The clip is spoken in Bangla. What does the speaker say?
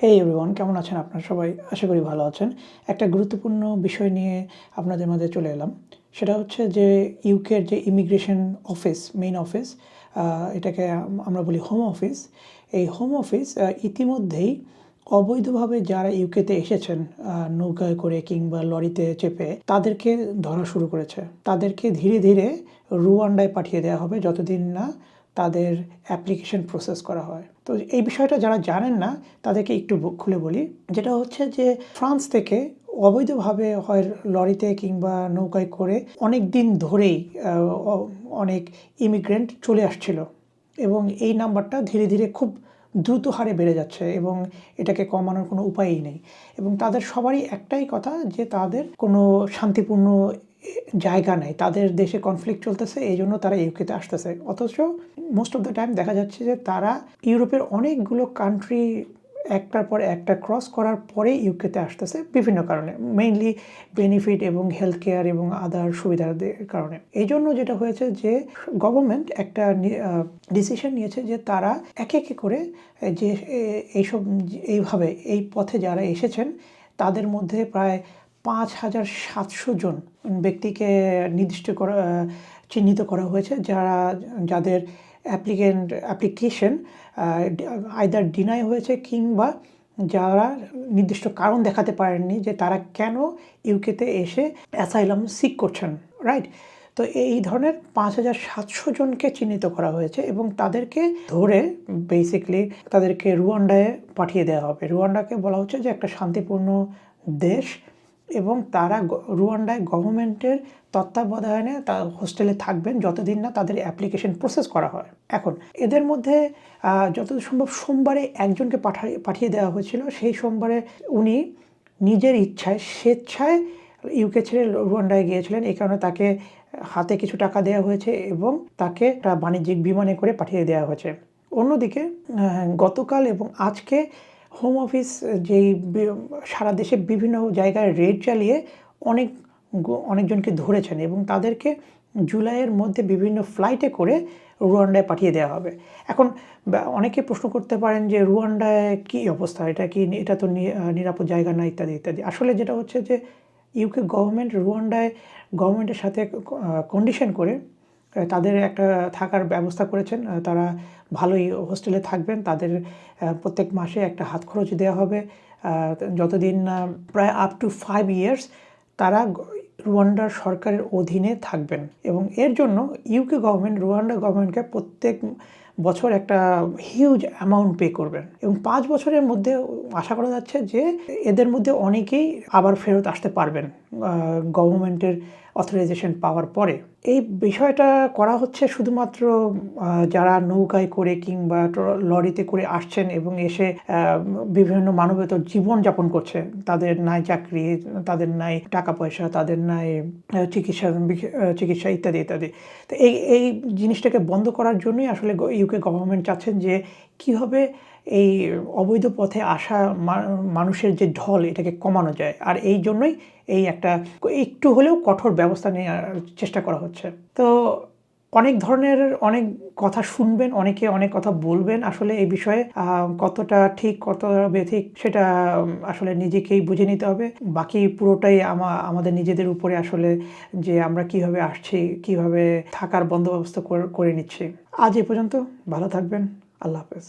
হে এভরিওয়ান কেমন আছেন আপনারা সবাই? আশা করি ভালো আছেন। একটা গুরুত্বপূর্ণ বিষয় নিয়ে আপনাদের মাঝে চলে এলাম। সেটা হচ্ছে যে ইউকের যে ইমিগ্রেশন অফিস মেইন অফিস এটাকে আমরা বলি হোম অফিস এই হোম অফিস ইতিমধ্যেই অবৈধভাবে যারা ইউকেতে এসেছেন নৌকায় করে কিংবা লরিতে চেপে, তাদেরকে ধরা শুরু করেছে। তাদেরকে ধীরে ধীরে রুয়ান্ডায় পাঠিয়ে দেওয়া হবে যতদিন না তাদের অ্যাপ্লিকেশন প্রসেস করা হয়। তো এই বিষয়টা যারা জানেন না, তাদেরকে একটু খুলে বলি। যেটা হচ্ছে যে, ফ্রান্স থেকে অবৈধভাবে হয় লরিতে কিংবা নৌকায় করে অনেক দিন ধরেই অনেক ইমিগ্রেন্ট চলে আসছিল। এবং এই নাম্বারটা ধীরে ধীরে খুব দ্রুত হারে বেড়ে যাচ্ছে এবং এটাকে কমানোর কোনো উপায়ই নেই। এবং তাদের সবারই একটাই কথা যে, তাদের কোনো শান্তিপূর্ণ জায়গা নেই। তাদের দেশে কনফ্লিক্ট চলতেছে এই জন্য তারা ইউকেতে আসতেছে। অথচ মোস্ট অফ দ্য টাইম দেখা যাচ্ছে যে তারা ইউরোপের অনেকগুলো কান্ট্রি একটার পর একটা ক্রস করার পরে ইউকেতে আসতেছে বিভিন্ন কারণে। মেইনলি বেনিফিট এবং হেলথ কেয়ার এবং আদার সুবিধার কারণে। এই জন্য যেটা হয়েছে যে গভর্নমেন্ট একটা ডিসিশন নিয়েছে যে তারা একে একে করে যে এইসব এইভাবে, এই পথে যারা এসেছেন, তাদের মধ্যে প্রায় পাঁচ হাজার সাতশো জন ব্যক্তিকে নির্দিষ্ট করা চিহ্নিত করা হয়েছে যারা, যাদের অ্যাপ্লিকেন্ট, অ্যাপ্লিকেশন আইদার ডিনাই হয়েছে কিংবা যারা নির্দিষ্ট কারণ দেখাতে পারেননি যে তারা কেন ইউকেতে এসে অ্যাসাইলাম সিক করছেন রাইট তো এই ধরনের পাঁচ হাজার সাতশো জনকে চিহ্নিত করা হয়েছে এবং তাদেরকে ধরে বেসিকলি তাদেরকে রুয়ান্ডায় পাঠিয়ে দেওয়া হবে। রুয়ান্ডাকে বলা হচ্ছে যে একটা শান্তিপূর্ণ দেশ এবং তারা রুয়ান্ডায় গভর্নমেন্টের তত্ত্বাবধানে তা হোস্টেলে থাকবেন যতদিন না তাদের অ্যাপ্লিকেশন প্রসেস করা হয়। এখন এদের মধ্যে যতদূর সম্ভব সোমবারে একজনকে পাঠাই পাঠিয়ে দেওয়া হয়েছিল। সেই সোমবারে উনি নিজের ইচ্ছায়, স্বেচ্ছায় ইউকে ছেড়ে রুয়ান্ডায় গিয়েছিলেন। এই কারণে তাকে হাতে কিছু টাকা দেওয়া হয়েছে এবং তাকে বাণিজ্যিক বিমানে করে পাঠিয়ে দেওয়া হয়েছে। অন্যদিকে গতকাল এবং আজকে হোম অফিস যেই সারা দেশে বিভিন্ন জায়গায় রেড চালিয়ে অনেক অনেকজনকে ধরেছেন এবং তাদেরকে জুলাইয়ের মধ্যে বিভিন্ন ফ্লাইটে করে রুয়ান্ডায় পাঠিয়ে দেওয়া হবে। এখন অনেকে প্রশ্ন করতে পারেন যে রুয়ান্ডায় কী অবস্থা? এটা কি এটা তো নিরাপদ জায়গা না, ইত্যাদি ইত্যাদি। আসলে যেটা হচ্ছে যে ইউকে গভর্নমেন্ট রুয়ান্ডায় গভর্নমেন্টের সাথে কন্ডিশন করে তাদের একটা থাকার ব্যবস্থা করেছেন। তারা ভালোই হোস্টেলে থাকবেন। তাদের প্রত্যেক মাসে একটা হাত খরচ দেওয়া হবে। যতদিন প্রায় আপ টু ফাইভ ইয়ার্স তারা রুয়ান্ডার সরকারের অধীনে থাকবেন। এবং এর জন্য ইউকে গভর্নমেন্ট রুয়ান্ডা গভর্নমেন্টকে প্রত্যেক বছর একটা হিউজ অ্যামাউন্ট পে করবেন। এবং পাঁচ বছরের মধ্যে আশা করা যাচ্ছে যে এদের মধ্যে অনেকেই আবার ফেরত আসতে পারবেন। গভর্নমেন্টের অথরাইজেশন পাওয়ার পরে। এই বিষয়টা করা হচ্ছে শুধুমাত্র যারা নৌকায় করে কিংবা লরিতে করে আসছেন এবং এসে বিভিন্ন মানবেতর জীবন যাপন করছে। তাদের নাই চাকরি, তাদের নাই টাকা পয়সা, তাদের নাই চিকিৎসা চিকিৎসা ইত্যাদি ইত্যাদি। তো এই এই জিনিসটাকে বন্ধ করার জন্যই আসলে ইউকে গভর্নমেন্ট চাচ্ছেন যে, কীভাবে এই অবৈধ পথে আসা মানুষের যে ঢল, এটাকে কমানো যায়। আর এই জন্যই এই একটা একটু হলেও কঠোর ব্যবস্থা নেওয়ার চেষ্টা করা হচ্ছে। তো অনেক ধরনের অনেক কথা শুনবেন, অনেকে অনেক কথা বলবেন। আসলে এই বিষয়ে কতটা ঠিক, কতটা বেঠিক সেটা আসলে নিজেকেই বুঝে নিতে হবে। বাকি পুরোটাই আমাদের নিজেদের উপরে আসলে যে আমরা কীভাবে আসছি, কীভাবে থাকার বন্দোবস্ত করে নিচ্ছি। আজ এ পর্যন্ত ভালো থাকবেন। আল্লাহ হাফেজ।